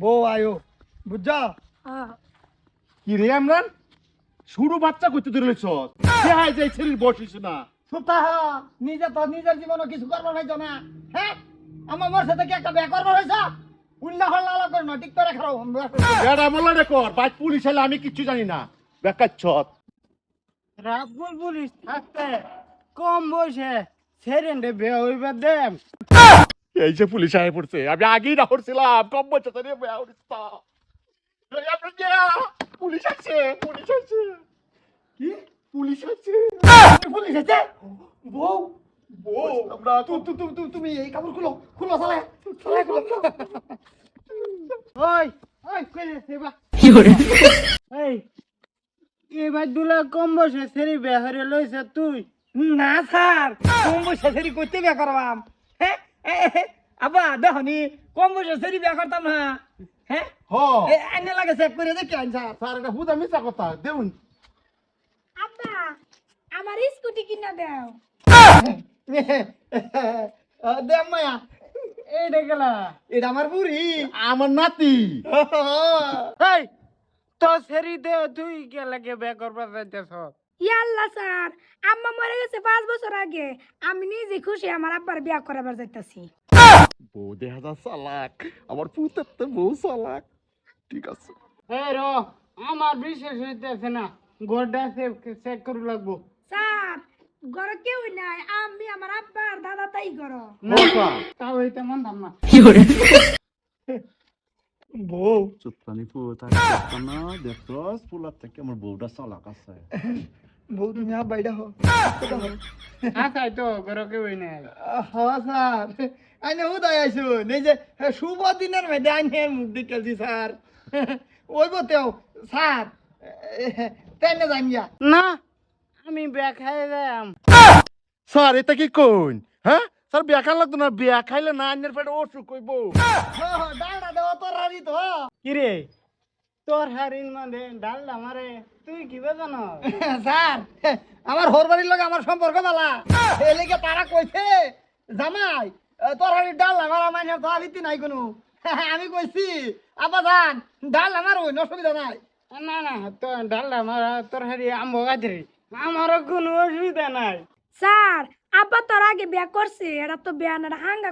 বউ আয়ো। বুঝছ? হ্যাঁ। কি রে আমরান? শুরু বাচ্চা করতে ধরে লইছ। কে হাই যাই ছেলের বসিস না। সুতা নিজে তো নিজের জীবনে কিছু করবার হইতো না। হ্যাঁ? আমার মোর সাথে কি একটা বিয়ে করবার হয়েছ উল্লা হল্লা করে না ঠিক করে খাও এটা বললা রে কর বাইক পুলিশ এলে আমি কিচ্ছু জানি না। বেকার ছত রাবুল পুলিশ থাকতে কম বয়সে সেরেন্ডে বে হইবার দেম। এই যে পুলিশ আয় পড়ছে। আমি আগেই না করছিলাম কম বছর বেয়া পুলিশ আছে পুলিশ আছে কি? পুলিশ আছে পুলিশ আছে বউ তু- তু- তু- তু- তুমি এই কাপড় খুলো খুলো এই এবার দুলা কম বয়সে সেরি বে হরে লইছে তুই। না স্যার কম বয়সে সেরি করতে এ, আব্বা দেখনি কম বয়সে সেরি বিয়ে করতাম না? হ্যাঁ হ। আইনে লাগে চেক করে দেখি আইন স্যার স্যার এটা হুদা মিছা কথা দেউন। আব্বা আমার স্কুটি কিনা দাও। দেখ মায়া এইটা গেলা। এটা আমার বুড়ি আমার নাতি। এই তো সেরি দে তুই কে লাগে বে করবার যাইতেছ। ইয়াল্লা স্যার আম্মা গেছে পাঁচ বছর আগে আমি নিজে খুশি আমার আব্বার বিয়া করাবার যাইতাছি। বউ দেখা যা চালাক আমার পুতের তো বউ চালাক। ঠিক আছে। এই র আমার বিশেষ হইতেছে না গোটা চেক করু লাগবো। স্যার ঘরে কেউ নাই আমি আমার আব্বার দাদা তাই করো না তাও হইতে মানতাম না। বউ চুত্তানি পুত না দেখছস ফুলার থেকে আমার বউটা চালাক আছে। বউ তুমি আব্বা এটা হো আসাই তো ঘরে কেউ নাই হ্যাঁ স্যার আইনে উদয় আইসু এই যে শুভ দিনের মধ্যে আইনে মুখ দেখেছি স্যার ওই বতেও স্যার তেনে জানিয়া না আমি বে খাই যাম স্যার এটা কি কোন হ্যাঁ স্যার বিয়া খাই লাগতো না বিয়া খাইলে না আন্যের পেটে অসুখ হইব ডালটা দেওয়া তোর হারি তো কিরে তোর হারিন মানে ডাল আমারে তুই কি জানো? স্যার আমার হোর বাড়ির লগে আমার সম্পর্ক বালা। এই লেগে তারা কইছে জামাই তোর হাড়ির ডাল আমার আমার তো আলিতি নাই কোনো। আমি কইছি আব্বা জান ডাল আমার ওই অসুবিধা নাই। না না তো ডাল আমার তোর হারি আম্ব গাছরি আমারও কোনো অসুবিধা নাই। স্যার আব্বা তোর আগে বিয়া করছে এটা তো বিয়া না এটা হাঙ্গা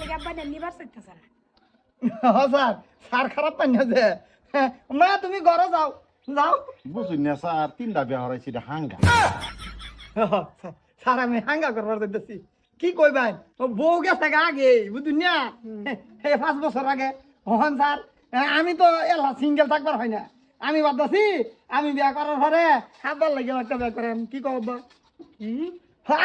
লেগে আব্বা নিবার চাইতেছে না। হ্যাঁ স্যার স্যার খারাপ পাই না যে। মা তুমি ঘরে যাও। যাও। বুঝুন না স্যার তিনটা বিয়া হরাইছি এটা হাঙ্গা। স্যার আমি হাঙ্গা করবার দিতেছি কি কইবাই ও বউ গেছে আগে বুঝুন না? এই পাঁচ বছর আগে। হন স্যার আমি তো এলা সিঙ্গেল থাকবার হয় না। আমি ভাবতেছি আমি বিয়া করার পরে আব্বার লাগে একটা বিয়া করেন কি কব কি?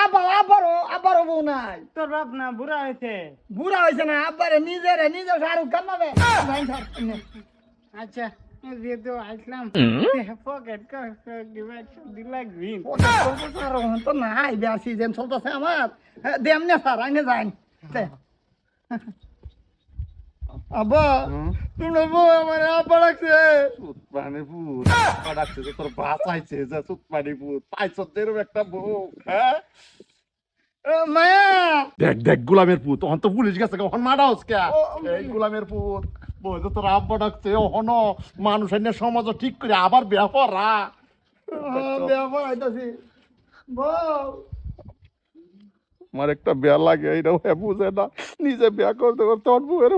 আব্বা আব্বারও আব্বারও বউ নাই। তোর বাপ না বুড়া হয়েছে বুড়া হয়েছে না আব্বারে নিজেরে নিজে শাহরুখ খান পাবে আচ্ছা যেহেতু আসলাম। পকেট চলতেছে আমার। দেম না স্যার আইনে যাই আব্বা তোমরা বউ আমার আব্বা রাখছে সুতপানি পুত ডাকছে যে তোর বাঁচাইছে যে সুতপানি পুত একটা বউ হ্যাঁ? মায়া! দেখ দেখ গোলামের পুত। তখন তো পুলিশ গেছে কখন কে? ও, এই গোলামের পুত। বই তো তোর আব্বা ডাকছে ওহন মানুষ এনে সমাজ ঠিক করে আবার ব্যাপার বউ। আমার একটা বিয়া লাগে এইটাও বুঝে না নিজে বিয়া করতে করতে বউয়ের